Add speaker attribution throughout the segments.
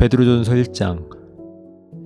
Speaker 1: 베드로전서 1장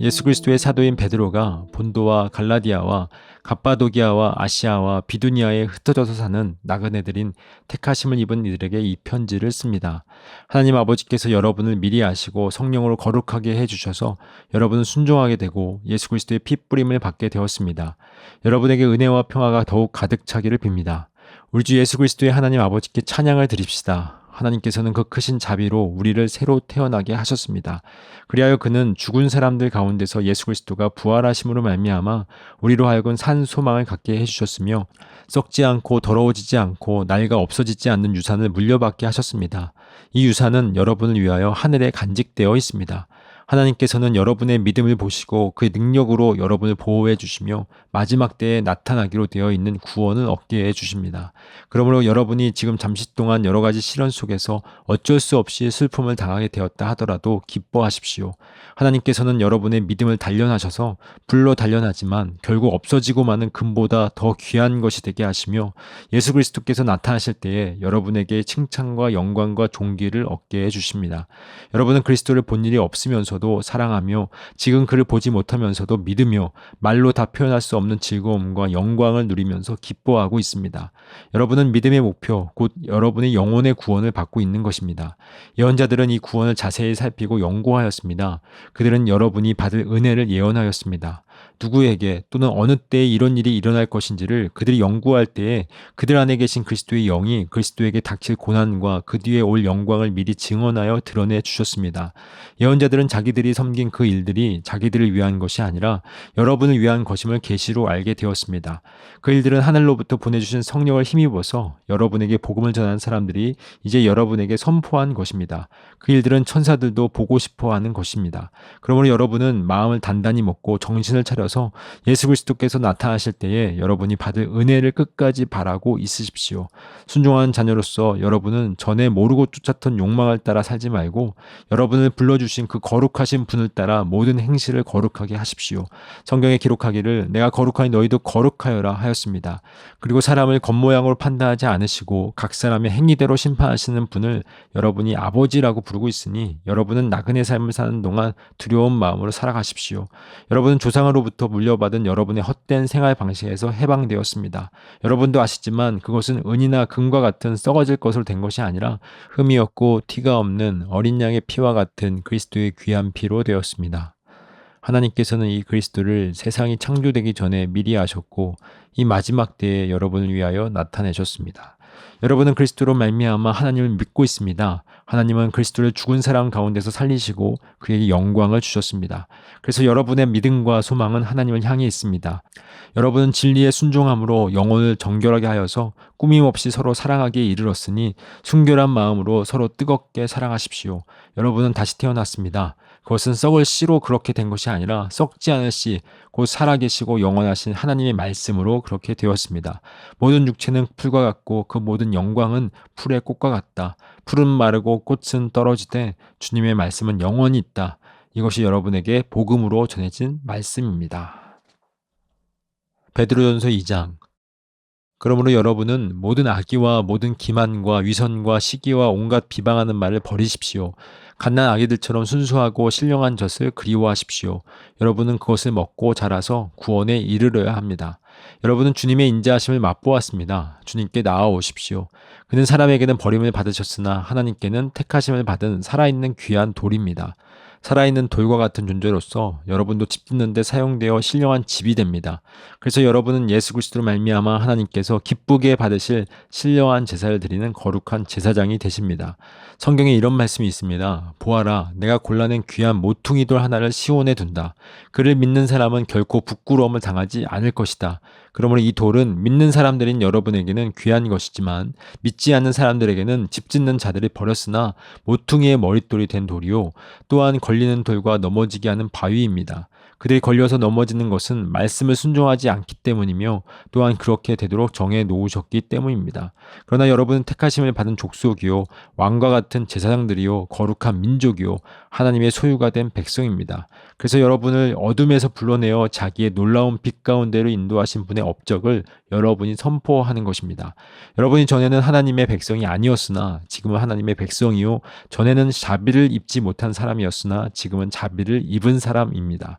Speaker 1: 예수 그리스도의 사도인 베드로가 본도와 갈라디아와 갑바도기아와 아시아와 비두니아에 흩어져서 사는 나그네들인 택하심을 입은 이들에게 이 편지를 씁니다. 하나님 아버지께서 여러분을 미리 아시고 성령으로 거룩하게 해 주셔서 여러분은 순종하게 되고 예수 그리스도의 피 뿌림을 받게 되었습니다. 여러분에게 은혜와 평화가 더욱 가득 차기를 빕니다. 우리 주 예수 그리스도의 하나님 아버지께 찬양을 드립시다. 하나님께서는 그 크신 자비로 우리를 새로 태어나게 하셨습니다. 그리하여 그는 죽은 사람들 가운데서 예수 그리스도가 부활하심으로 말미암아 우리로 하여금 산 소망을 갖게 해 주셨으며 썩지 않고 더러워지지 않고 나이가 없어지지 않는 유산을 물려받게 하셨습니다. 이 유산은 여러분을 위하여 하늘에 간직되어 있습니다. 하나님께서는 여러분의 믿음을 보시고 그의 능력으로 여러분을 보호해 주시며 마지막 때에 나타나기로 되어 있는 구원을 얻게 해 주십니다. 그러므로 여러분이 지금 잠시 동안 여러 가지 시련 속에서 어쩔 수 없이 슬픔을 당하게 되었다 하더라도 기뻐하십시오. 하나님께서는 여러분의 믿음을 단련하셔서 불로 단련하지만 결국 없어지고 마는 금보다 더 귀한 것이 되게 하시며 예수 그리스도께서 나타나실 때에 여러분에게 칭찬과 영광과 존귀를 얻게 해 주십니다. 여러분은 그리스도를 본 일이 없으면서 도 사랑하며 지금 그를 보지 못하면서도 믿으며 말로 다 표현할 수 없는 즐거움과 영광을 누리면서 기뻐하고 있습니다. 여러분은 믿음의 목표, 곧 여러분의 영혼의 구원을 받고 있는 것입니다. 예언자들은 이 구원을 자세히 살피고 연구하였습니다. 그들은 여러분이 받을 은혜를 예언하였습니다. 누구에게 또는 어느 때에 이런 일이 일어날 것인지를 그들이 연구할 때에 그들 안에 계신 그리스도의 영이 그리스도에게 닥칠 고난과 그 뒤에 올 영광을 미리 증언하여 드러내 주셨습니다. 예언자들은 자기들이 섬긴 그 일들이 자기들을 위한 것이 아니라 여러분을 위한 것임을 계시로 알게 되었습니다. 그 일들은 하늘로부터 보내주신 성령을 힘입어서 여러분에게 복음을 전하는 사람들이 이제 여러분에게 선포한 것입니다. 그 일들은 천사들도 보고 싶어 하는 것입니다. 그러므로 여러분은 마음을 단단히 먹고 정신을 차려 서 예수 그리스도께서 나타나실 때에 여러분이 받을 은혜를 끝까지 바라고 있으십시오. 순종한 자녀로서 여러분은 전에 모르고 쫓았던 욕망을 따라 살지 말고 여러분을 불러주신 그 거룩하신 분을 따라 모든 행실을 거룩하게 하십시오. 성경에 기록하기를 내가 거룩하니 너희도 거룩하여라 하였습니다. 그리고 사람을 겉모양으로 판단하지 않으시고 각 사람의 행위대로 심판하시는 분을 여러분이 아버지라고 부르고 있으니 여러분은 나그네 삶을 사는 동안 두려운 마음으로 살아가십시오. 여러분은 조상으로부터 물려받은 여러분의 헛된 생활 방식에서 해방되었습니다. 여러분도 아시지만 그것은 은이나 금과 같은 썩어질 것으로 된 것이 아니라 흠이 없고 티가 없는 어린 양의 피와 같은 그리스도의 귀한 피로 되었습니다. 하나님께서는 이 그리스도를 세상이 창조되기 전에 미리 아셨고 이 마지막 때에 여러분을 위하여 나타내셨습니다. 여러분은 그리스도로 말미암아 하나님을 믿고 있습니다. 하나님은 그리스도를 죽은 사람 가운데서 살리시고 그에게 영광을 주셨습니다. 그래서 여러분의 믿음과 소망은 하나님을 향해 있습니다. 여러분은 진리에 순종함으로 영혼을 정결하게 하여서 꾸밈 없이 서로 사랑하기에 이르렀으니 순결한 마음으로 서로 뜨겁게 사랑하십시오. 여러분은 다시 태어났습니다. 그것은 썩을 씨로 그렇게 된 것이 아니라 썩지 않을 씨, 곧 살아계시고 영원하신 하나님의 말씀으로 그렇게 되었습니다. 모든 육체는 풀과 같고 그 모든 영광은 풀의 꽃과 같다. 풀은 마르고 꽃은 떨어지되 주님의 말씀은 영원히 있다. 이것이 여러분에게 복음으로 전해진 말씀입니다. 베드로전서 2장 그러므로 여러분은 모든 악의와 모든 기만과 위선과 시기와 온갖 비방하는 말을 버리십시오. 갓난 아기들처럼 순수하고 신령한 젖을 그리워하십시오. 여러분은 그것을 먹고 자라서 구원에 이르러야 합니다. 여러분은 주님의 인자하심을 맛보았습니다. 주님께 나아오십시오. 그는 사람에게는 버림을 받으셨으나 하나님께는 택하심을 받은 살아있는 귀한 돌입니다. 살아있는 돌과 같은 존재로서 여러분도 집 짓는데 사용되어 신령한 집이 됩니다. 그래서 여러분은 예수 그리스도로 말미암아 하나님께서 기쁘게 받으실 신령한 제사를 드리는 거룩한 제사장이 되십니다. 성경에 이런 말씀이 있습니다. 보아라, 내가 골라낸 귀한 모퉁이 돌 하나를 시온에 둔다. 그를 믿는 사람은 결코 부끄러움을 당하지 않을 것이다. 그러므로 이 돌은 믿는 사람들인 여러분에게는 귀한 것이지만 믿지 않는 사람들에게는 집 짓는 자들이 버렸으나 모퉁이의 머릿돌이 된 돌이요 또한 걸리는 돌과 넘어지게 하는 바위입니다. 그들이 걸려서 넘어지는 것은 말씀을 순종하지 않기 때문이며 또한 그렇게 되도록 정해 놓으셨기 때문입니다. 그러나 여러분은 택하심을 받은 족속이요 왕과 같은 제사장들이요 거룩한 민족이요 하나님의 소유가 된 백성입니다. 그래서 여러분을 어둠에서 불러내어 자기의 놀라운 빛 가운데로 인도하신 분의 업적을 여러분이 선포하는 것입니다. 여러분이 전에는 하나님의 백성이 아니었으나 지금은 하나님의 백성이요 전에는 자비를 입지 못한 사람이었으나 지금은 자비를 입은 사람입니다.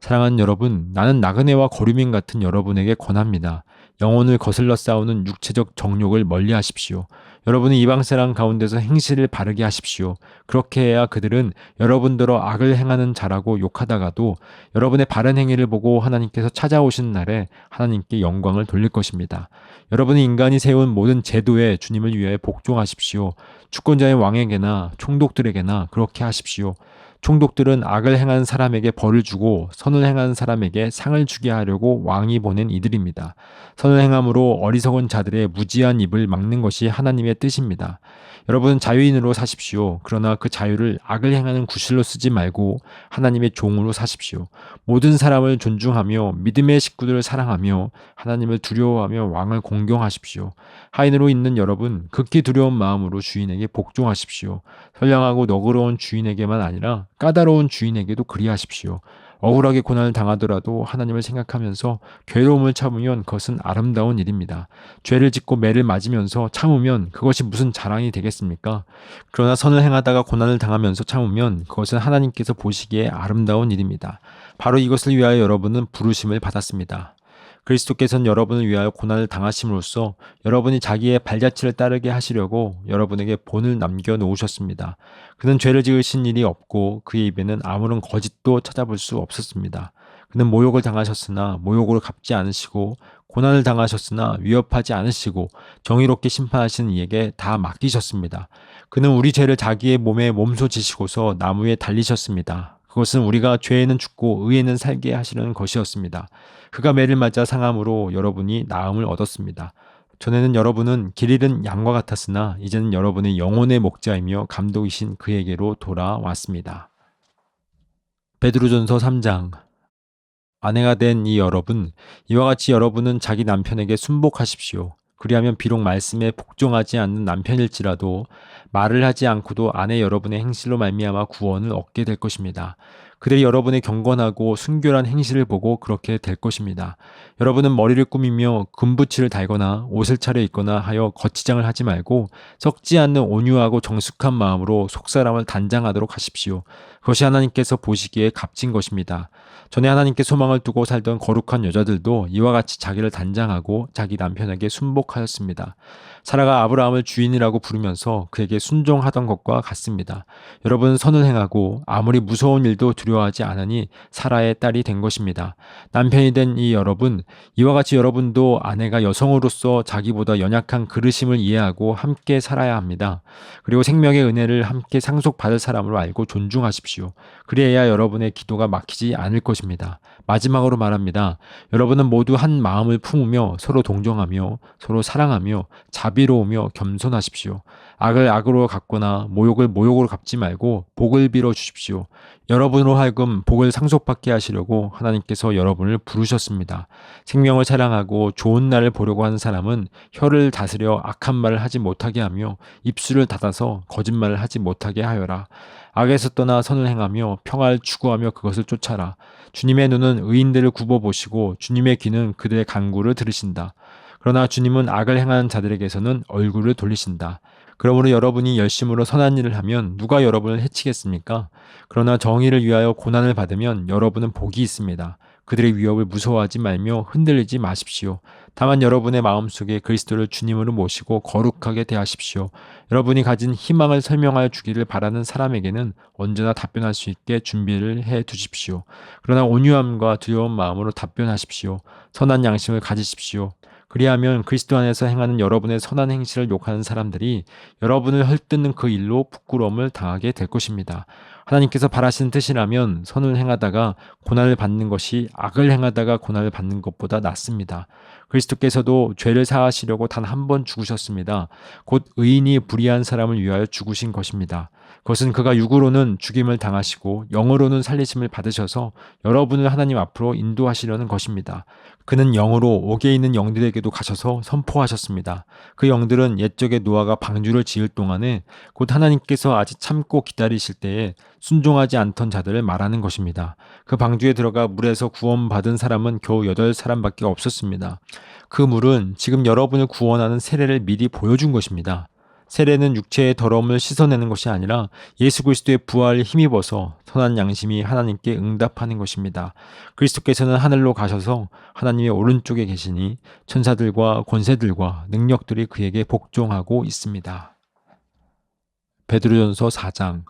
Speaker 1: 사랑하는 여러분, 나는 나그네와 거류민 같은 여러분에게 권합니다. 영혼을 거슬러 싸우는 육체적 정욕을 멀리 하십시오. 여러분이 이방 사람 가운데서 행실을 바르게 하십시오. 그렇게 해야 그들은 여러분들어 악을 행하는 자라고 욕하다가도 여러분의 바른 행위를 보고 하나님께서 찾아오시는 날에 하나님께 영광을 돌릴 것입니다. 여러분이 인간이 세운 모든 제도에 주님을 위해 복종하십시오. 주권자의 왕에게나 총독들에게나 그렇게 하십시오. 총독들은 악을 행한 사람에게 벌을 주고 선을 행한 사람에게 상을 주게 하려고 왕이 보낸 이들입니다. 선을 행함으로 어리석은 자들의 무지한 입을 막는 것이 하나님의 뜻입니다. 여러분 자유인으로 사십시오. 그러나 그 자유를 악을 행하는 구실로 쓰지 말고 하나님의 종으로 사십시오. 모든 사람을 존중하며 믿음의 식구들을 사랑하며 하나님을 두려워하며 왕을 공경하십시오. 하인으로 있는 여러분 극히 두려운 마음으로 주인에게 복종하십시오. 선량하고 너그러운 주인에게만 아니라 까다로운 주인에게도 그리하십시오. 억울하게 고난을 당하더라도 하나님을 생각하면서 괴로움을 참으면 그것은 아름다운 일입니다. 죄를 짓고 매를 맞으면서 참으면 그것이 무슨 자랑이 되겠습니까? 그러나 선을 행하다가 고난을 당하면서 참으면 그것은 하나님께서 보시기에 아름다운 일입니다. 바로 이것을 위하여 여러분은 부르심을 받았습니다. 그리스도께서는 여러분을 위하여 고난을 당하심으로써 여러분이 자기의 발자취를 따르게 하시려고 여러분에게 본을 남겨 놓으셨습니다. 그는 죄를 지으신 일이 없고 그의 입에는 아무런 거짓도 찾아볼 수 없었습니다. 그는 모욕을 당하셨으나 모욕으로 갚지 않으시고 고난을 당하셨으나 위협하지 않으시고 정의롭게 심판하시는 이에게 다 맡기셨습니다. 그는 우리 죄를 자기의 몸에 몸소 지시고서 나무에 달리셨습니다. 그것은 우리가 죄에는 죽고 의에는 살게 하시는 것이었습니다. 그가 매를 맞아 상함으로 여러분이 나음을 얻었습니다. 전에는 여러분은 길 잃은 양과 같았으나 이제는 여러분의 영혼의 목자이며 감독이신 그에게로 돌아왔습니다. 베드로전서 3장 아내가 된 이 여러분 이와 같이 여러분은 자기 남편에게 순복하십시오. 그리하면 비록 말씀에 복종하지 않는 남편일지라도 말을 하지 않고도 아내 여러분의 행실로 말미암아 구원을 얻게 될 것입니다. 그들이 여러분의 경건하고 순결한 행실을 보고 그렇게 될 것입니다. 여러분은 머리를 꾸미며 금부치를 달거나 옷을 차려 입거나 하여 거치장을 하지 말고 썩지 않는 온유하고 정숙한 마음으로 속사람을 단장하도록 하십시오. 그것이 하나님께서 보시기에 값진 것입니다. 전에 하나님께 소망을 두고 살던 거룩한 여자들도 이와 같이 자기를 단장하고 자기 남편에게 순복하였습니다. 사라가 아브라함을 주인이라고 부르면서 그에게 순종하던 것과 같습니다. 여러분 선을 행하고 아무리 무서운 일도 하지 않으니 사라의 딸이 된 것입니다. 남편이 된 이 여러분, 이와 같이 여러분도 아내가 여성으로서 자기보다 연약한 그르심을 이해하고 함께 살아야 합니다. 그리고 생명의 은혜를 함께 상속받을 사람으로 알고 존중하십시오. 그래야 여러분의 기도가 막히지 않을 것입니다. 마지막으로 말합니다. 여러분은 모두 한 마음을 품으며 서로 동정하며 서로 사랑하며 자비로우며 겸손하십시오. 악을 악으로 갚거나 모욕을 모욕으로 갚지 말고 복을 빌어 주십시오. 여러분으로 하여금 복을 상속받게 하시려고 하나님께서 여러분을 부르셨습니다. 생명을 사랑하고 좋은 날을 보려고 하는 사람은 혀를 다스려 악한 말을 하지 못하게 하며 입술을 닫아서 거짓말을 하지 못하게 하여라. 악에서 떠나 선을 행하며 평화를 추구하며 그것을 쫓아라. 주님의 눈은 의인들을 굽어보시고 주님의 귀는 그들의 간구를 들으신다. 그러나 주님은 악을 행하는 자들에게서는 얼굴을 돌리신다. 그러므로 여러분이 열심으로 선한 일을 하면 누가 여러분을 해치겠습니까? 그러나 정의를 위하여 고난을 받으면 여러분은 복이 있습니다. 그들의 위협을 무서워하지 말며 흔들리지 마십시오. 다만 여러분의 마음속에 그리스도를 주님으로 모시고 거룩하게 대하십시오. 여러분이 가진 희망을 설명하여 주기를 바라는 사람에게는 언제나 답변할 수 있게 준비를 해 두십시오. 그러나 온유함과 두려운 마음으로 답변하십시오. 선한 양심을 가지십시오. 그리하면 그리스도 안에서 행하는 여러분의 선한 행실을 욕하는 사람들이 여러분을 헐뜯는 그 일로 부끄러움을 당하게 될 것입니다. 하나님께서 바라시는 뜻이라면 선을 행하다가 고난을 받는 것이 악을 행하다가 고난을 받는 것보다 낫습니다. 그리스도께서도 죄를 사하시려고 단 한 번 죽으셨습니다. 곧 의인이 불의한 사람을 위하여 죽으신 것입니다. 그것은 그가 육으로는 죽임을 당하시고 영으로는 살리심을 받으셔서 여러분을 하나님 앞으로 인도하시려는 것입니다. 그는 영으로 옥에 있는 영들에게도 가셔서 선포하셨습니다. 그 영들은 옛적에 노아가 방주를 지을 동안에 곧 하나님께서 아직 참고 기다리실 때에 순종하지 않던 자들을 말하는 것입니다. 그 방주에 들어가 물에서 구원받은 사람은 겨우 여덟 사람밖에 없었습니다. 그 물은 지금 여러분을 구원하는 세례를 미리 보여준 것입니다. 세례는 육체의 더러움을 씻어내는 것이 아니라 예수 그리스도의 부활을 힘입어서 선한 양심이 하나님께 응답하는 것입니다. 그리스도께서는 하늘로 가셔서 하나님의 오른쪽에 계시니 천사들과 권세들과 능력들이 그에게 복종하고 있습니다. 베드로전서 4장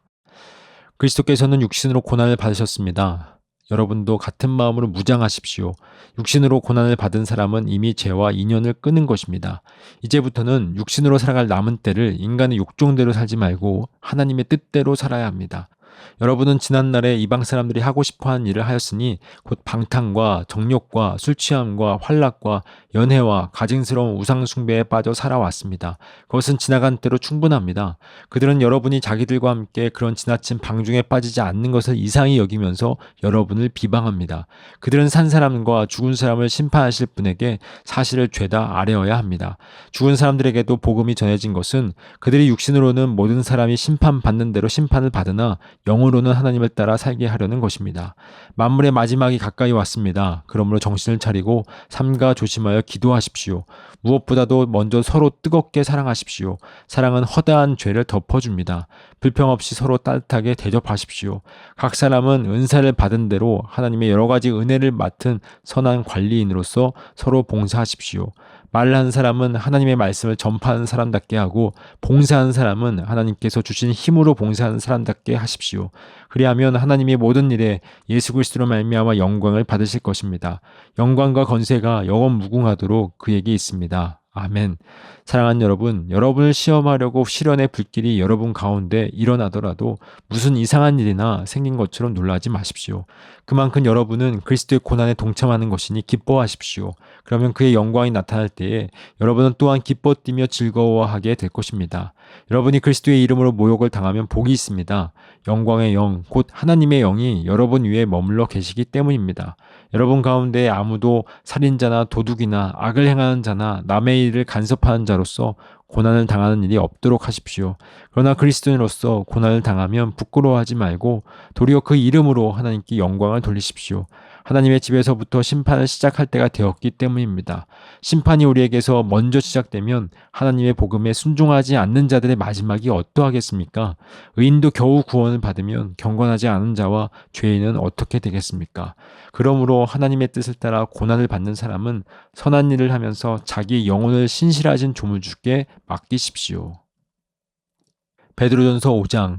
Speaker 1: 그리스도께서는 육신으로 고난을 받으셨습니다. 여러분도 같은 마음으로 무장하십시오. 육신으로 고난을 받은 사람은 이미 죄와 인연을 끊은 것입니다. 이제부터는 육신으로 살아갈 남은 때를 인간의 욕종대로 살지 말고 하나님의 뜻대로 살아야 합니다. 여러분은 지난날에 이방 사람들이 하고 싶어 하는 일을 하였으니 곧 방탕과 정욕과 술 취함과 환락과 연애와 가증스러운 우상 숭배에 빠져 살아왔습니다. 그것은 지나간 때로 충분합니다. 그들은 여러분이 자기들과 함께 그런 지나친 방중에 빠지지 않는 것을 이상히 여기면서 여러분을 비방합니다. 그들은 산 사람과 죽은 사람을 심판하실 분에게 사실을 죄다 아뢰어야 합니다. 죽은 사람들에게도 복음이 전해진 것은 그들이 육신으로는 모든 사람이 심판받는 대로 심판을 받으나 영 으로는 하나님을 따라 살게 하려는 것입니다. 만물의 마지막이 가까이 왔습니다. 그러므로 정신을 차리고 삼가 조심하여 기도하십시오. 무엇보다도 먼저 서로 뜨겁게 사랑하십시오. 사랑은 허다한 죄를 덮어줍니다. 불평 없이 서로 따뜻하게 대접하십시오. 각 사람은 은사를 받은 대로 하나님의 여러 가지 은혜를 맡은 선한 관리인으로서 서로 봉사하십시오. 말하는 사람은 하나님의 말씀을 전파하는 사람답게 하고 봉사하는 사람은 하나님께서 주신 힘으로 봉사하는 사람답게 하십시오. 그리하면 하나님의 모든 일에 예수 그리스도로 말미암아 영광을 받으실 것입니다. 영광과 건세가 영원 무궁하도록 그에게 있습니다. 아멘. 사랑하는 여러분, 여러분을 시험하려고 시련의 불길이 여러분 가운데 일어나더라도 무슨 이상한 일이나 생긴 것처럼 놀라지 마십시오. 그만큼 여러분은 그리스도의 고난에 동참하는 것이니 기뻐하십시오. 그러면 그의 영광이 나타날 때에 여러분은 또한 기뻐 뛰며 즐거워하게 될 것입니다. 여러분이 그리스도의 이름으로 모욕을 당하면 복이 있습니다. 영광의 영, 곧 하나님의 영이 여러분 위에 머물러 계시기 때문입니다. 여러분 가운데 아무도 살인자나 도둑이나 악을 행하는 자나 남의 일을 간섭하는 자로서 고난을 당하는 일이 없도록 하십시오. 그러나 그리스도인으로서 고난을 당하면 부끄러워하지 말고 도리어 그 이름으로 하나님께 영광을 돌리십시오. 하나님의 집에서부터 심판을 시작할 때가 되었기 때문입니다. 심판이 우리에게서 먼저 시작되면 하나님의 복음에 순종하지 않는 자들의 마지막이 어떠하겠습니까? 의인도 겨우 구원을 받으면 경건하지 않은 자와 죄인은 어떻게 되겠습니까? 그러므로 하나님의 뜻을 따라 고난을 받는 사람은 선한 일을 하면서 자기 영혼을 신실하신 조물주께 맡기십시오. 베드로전서 5장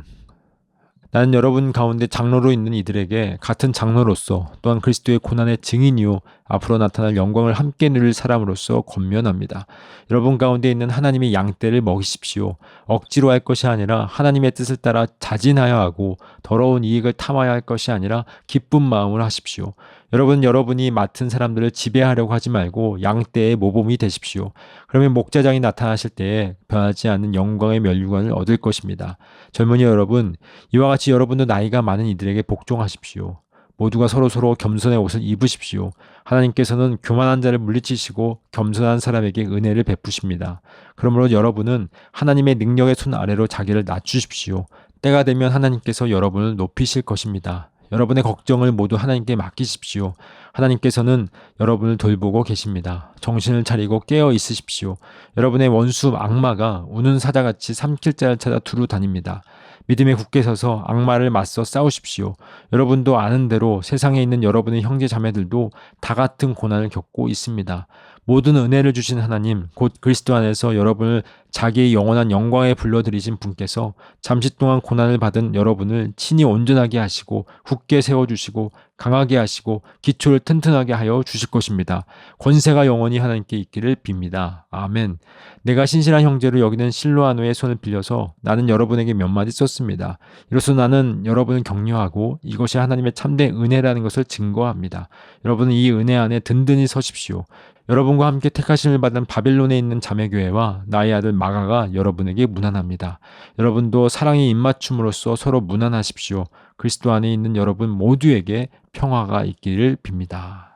Speaker 1: 나는 여러분 가운데 장로로 있는 이들에게 같은 장로로서 또한 그리스도의 고난의 증인이요 앞으로 나타날 영광을 함께 누릴 사람으로서 권면합니다. 여러분 가운데 있는 하나님의 양떼를 먹이십시오. 억지로 할 것이 아니라 하나님의 뜻을 따라 자진하여 하고 더러운 이익을 탐하여 할 것이 아니라 기쁜 마음을 하십시오. 여러분 여러분이 맡은 사람들을 지배하려고 하지 말고 양떼의 모범이 되십시오. 그러면 목자장이 나타나실 때에 변하지 않는 영광의 멸류관을 얻을 것입니다. 젊은이 여러분, 이와 같이 여러분도 나이가 많은 이들에게 복종하십시오. 모두가 서로서로 겸손의 옷을 입으십시오. 하나님께서는 교만한 자를 물리치시고 겸손한 사람에게 은혜를 베푸십니다. 그러므로 여러분은 하나님의 능력의 손 아래로 자기를 낮추십시오. 때가 되면 하나님께서 여러분을 높이실 것입니다. 여러분의 걱정을 모두 하나님께 맡기십시오. 하나님께서는 여러분을 돌보고 계십니다. 정신을 차리고 깨어 있으십시오. 여러분의 원수 악마가 우는 사자같이 삼킬 자를 찾아 두루 다닙니다. 믿음에 굳게 서서 악마를 맞서 싸우십시오. 여러분도 아는 대로 세상에 있는 여러분의 형제 자매들도 다 같은 고난을 겪고 있습니다. 모든 은혜를 주신 하나님, 곧 그리스도 안에서 여러분을 자기의 영원한 영광에 불러들이신 분께서 잠시 동안 고난을 받은 여러분을 친히 온전하게 하시고 굳게 세워주시고 강하게 하시고 기초를 튼튼하게 하여 주실 것입니다. 권세가 영원히 하나님께 있기를 빕니다. 아멘. 내가 신실한 형제로 여기는 실로아노의 손을 빌려서 나는 여러분에게 몇 마디 썼습니다. 이로써 나는 여러분을 격려하고 이것이 하나님의 참된 은혜라는 것을 증거합니다. 여러분은 이 은혜 안에 든든히 서십시오. 여러분과 함께 택하심을 받은 바빌론에 있는 자매교회와 나의 아들 마가가 여러분에게 문안합니다. 여러분도 사랑의 입맞춤으로써 서로 문안하십시오. 그리스도 안에 있는 여러분 모두에게 평화가 있기를 빕니다.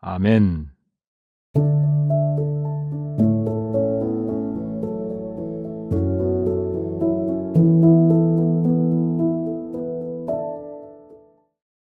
Speaker 1: 아멘.